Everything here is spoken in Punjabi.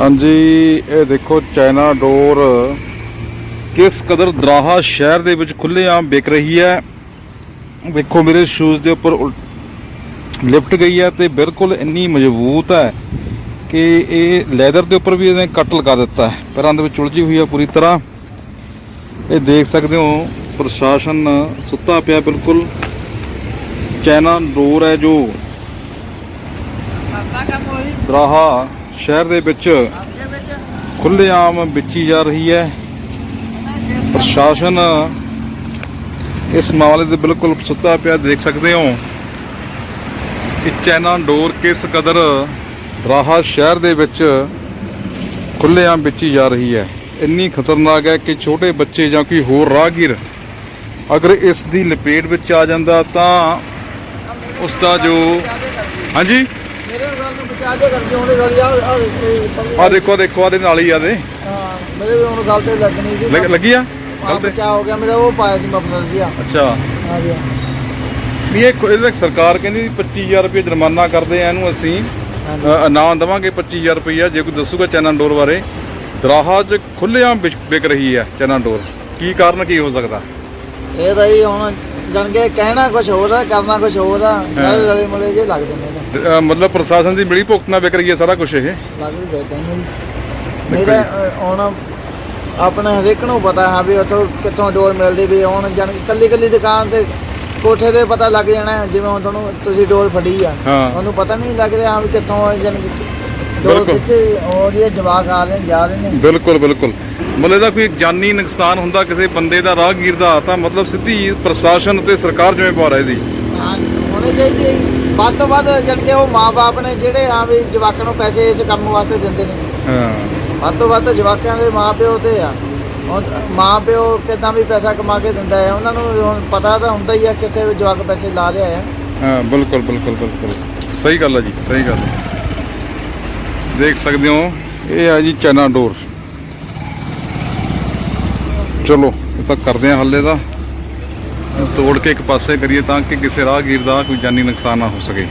ਹਾਂਜੀ ਇਹ ਦੇਖੋ ਚਾਈਨਾ ਡੋਰ ਕਿਸ ਕਦਰ ਦਰਾਹਾ ਸ਼ਹਿਰ ਦੇ ਵਿੱਚ ਖੁੱਲ੍ਹੇਆਮ ਵਿਕ ਰਹੀ ਹੈ। ਵੇਖੋ ਮੇਰੇ ਸ਼ੂਜ਼ ਦੇ ਉੱਪਰ ਲਿਫਟ ਗਈ ਹੈ ਤੇ ਬਿਲਕੁਲ ਇੰਨੀ ਮਜ਼ਬੂਤ ਹੈ ਕਿ ਇਹ ਲੈਦਰ ਦੇ ਉੱਪਰ ਵੀ ਇਹਨੇ ਕੱਟ ਲਗਾ ਦਿੱਤਾ ਹੈ। ਪੈਰਾਂ ਦੇ ਵਿੱਚ ਉਲਝੀ ਹੋਈ ਹੈ ਪੂਰੀ ਤਰ੍ਹਾਂ। ਇਹ ਦੇਖ ਸਕਦੇ ਹੋ ਪ੍ਰਸ਼ਾਸਨ ਸੁੱਤਾ ਪਿਆ ਬਿਲਕੁਲ। ਚਾਈਨਾ ਡੋਰ ਹੈ ਜੋ ਦਰਾਹਾ ਸ਼ਹਿਰ ਦੇ ਵਿੱਚ ਖੁੱਲ੍ਹੇਆਮ ਵੇਚੀ ਜਾ ਰਹੀ ਹੈ। ਪ੍ਰਸ਼ਾਸਨ ਇਸ ਮਾਮਲੇ ਦੇ ਬਿਲਕੁਲ ਸੁੱਤਾ ਪਿਆ, ਦੇਖ ਸਕਦੇ ਹੋ। ਕਿ ਚਾਈਨਾ ਡੋਰ ਕਿਸ ਕਦਰ ਦਰਾਹਾ ਸ਼ਹਿਰ ਦੇ ਵਿੱਚ ਖੁੱਲ੍ਹੇਆਮ ਵੇਚੀ ਜਾ ਰਹੀ ਹੈ। ਇੰਨੀ ਖਤਰਨਾਕ ਹੈ ਕਿ ਛੋਟੇ ਬੱਚੇ ਜਾਂ ਕੋਈ ਹੋਰ ਰਾਹਗੀਰ ਅਗਰ ਇਸ ਦੀ ਲਪੇਟ ਵਿੱਚ ਆ ਜਾਂਦਾ ਤਾਂ ਉਸ ਦਾ ਜੋ ਹਾਂਜੀ? ਮੇਰੇ ਨਾਲ ਨੂੰ ਬਚਾ ਜੇ ਕਰਦੇ ਉਹਨੇ ਸਾਰੀ ਆ ਆ ਦੇਖੋ ਦੇਖੋ ਆਦੇ ਨਾਲ ਹੀ ਆਦੇ ਹਾਂ ਮੇਰੇ ਵੀ ਹੁਣ ਗੱਲ ਤੇ ਲੱਗਣੀ ਸੀ। ਲੱਗ- ਆ? ਆ ਗੱਲ ਤੇ? ਬਚਾ ਹੋ ਗਿਆ ਮੇਰਾ ਉਹ ਪਾਇਆ ਸੀ ਮਫਲਰ ਜੀ ਆ ਅੱਛਾ ਜੀ ਵੀ ਇਹ ਇਹਦੇ ਸਰਕਾਰ ਕਹਿੰਦੀ 25000 ਰੁਪਏ ਜੁਰਮਾਨਾ ਕਰਦੇ ਆ ਇਹਨੂੰ ਅਸੀਂ ਇਨਾਮ ਦੇਵਾਂਗੇ 25000 ਰੁਪਈਆ ਜੇ ਕੋਈ ਦੱਸੂਗਾ ਚੈਨਾ ਡੋਰ ਬਾਰੇ ਦਰਾਹਾ 'ਚ ਖੁੱਲ੍ਹੇਆਮ ਵਿਕ ਰਹੀ ਹੈ ਚੈਨਾ ਡੋਰ। ਕੀ ਕਾਰਨ ਕੀ ਹੋ ਸਕਦਾ? ਇਹ ਤਾਂ ਹੀ ਹੁਣ ਜਣ ਕੇ ਕਹਿਣਾ ਕੁਝ ਹੋਰ ਆ ਕਰਨਾ ਕੁਝ ਹੋਰ ਆ ਸਾਰੇ ਰਲੇ ਮਲੇ ਜੇ ਲੱਗਦੇ ਨੇ। ਅ, ਮਤਲਬ ਪ੍ਰਸ਼ਾਸਨ ਦੀ ਮਿਲੀ ਭੁਗਤ ਨਾਲ ਵਿਕ ਰਹੀ ਹੈ ਸਾਰਾ ਕੁਝ ਇਹ? ਲੱਗਦੇ ਦੇ ਕਹਿੰਦੇ ਜੀ। ਮੇਰੇ ਹੁਣ ਆਪਣੇ ਹਰੇਕ ਨੂੰ ਪਤਾ ਹਾਂ ਵੀ ਉੱਥੋਂ ਕਿੱਥੋਂ ਡੋਰ ਮਿਲਦੀ ਵੀ ਹੁਣ ਜਣ ਕੱਲੀ ਕੱਲੀ ਦੁਕਾਨ ਤੇ ਕੋਠੇ ਤੇ ਪਤਾ ਲੱਗ ਜਾਣਾ ਜਿਵੇਂ ਹੁਣ ਤੁਹਾਨੂੰ ਤੁਸੀਂ ਡੋਰ ਫੜੀ ਆ। ਹਾਂ। ਉਹਨੂੰ ਪਤਾ ਨਹੀਂ ਲੱਗ ਰਿਹਾ ਵੀ ਕਿੱਥੋਂ ਜਨ ਡੋਰ ਬਿਲਕੁਲ। ਕਿੱਥੇ ਰਹੀ ਜਵਾਕ ਆ ਰਹੇ ਨੇ ਜਾ ਰਹੇ ਨੇ। ਬਿਲਕੁਲ ਬਿਲਕੁਲ। ਮਤਲਬ ਇਹਦਾ ਕੋਈ ਜਾਨੀ ਨੁਕਸਾਨ ਹੁੰਦਾ ਕਿਸੇ ਬੰਦੇ ਦਾ ਰਾਹਗੀਰ ਦਾ ਤਾਂ ਮਤਲਬ ਸਿੱਧੀ ਪ੍ਰਸ਼ਾਸਨ ਤੇ ਸਰਕਾਰ ਜ਼ਿੰਮੇਵਾਰ ਹੈ ਇਹਦੀ। ਹਾਂ ਹੋਣੀ ਚਾਹੀਦੀ ਹੈ ਜੀ। ਵੱਧ ਤੋਂ ਵੱਧ ਜਨ ਕੇ ਉਹ ਮਾਪੇ ਨੇ ਜਿਹੜੇ ਹਾਂ ਵੀ ਜਵਾਕਾਂ ਨੂੰ ਪੈਸੇ ਇਸ ਕੰਮ ਵਾਸਤੇ ਦਿੰਦੇ ਨੇ। ਹਾਂ। ਵੱਧ ਤੋਂ ਵੱਧ ਜਵਾਕਾਂ ਦੇ ਮਾਪਿਓ ਤੇ ਆ। ਹੁਣ ਮਾਪਿਓ ਕਿਦਾਂ ਵੀ ਪੈਸਾ ਕਮਾ ਕੇ ਦਿੰਦਾ ਹੈ ਉਹਨਾਂ ਨੂੰ ਹੁਣ ਪਤਾ ਤਾਂ ਹੁੰਦਾ ਹੀ ਆ ਕਿੱਥੇ ਜਵਾਕ ਪੈਸੇ ਲਾ ਰਿਹਾ ਹੈ। ਹਾਂ ਬਿਲਕੁਲ ਬਿਲਕੁਲ ਬਿਲਕੁਲ। ਸਹੀ ਗੱਲ ਹੈ ਜੀ ਸਹੀ ਗੱਲ ਹੈ। ਦੇਖ ਸਕਦੇ ਹੋ ਇਹ ਹੈ ਜੀ ਚੈਨਾ ਡੋਰ। ਚਲੋ ਇਹ ਤਾਂ ਕਰਦੇ ਆ ਹੱਲੇ ਦਾ ਤੋੜ ਕੇ ਇੱਕ ਪਾਸੇ ਕਰੀਏ ਤਾਂ ਕਿ ਕਿਸੇ ਰਾਹਗੀਰ ਦਾ ਕੋਈ ਜਾਨੀ ਨੁਕਸਾਨ ਨਾ ਹੋ ਸਕੇ।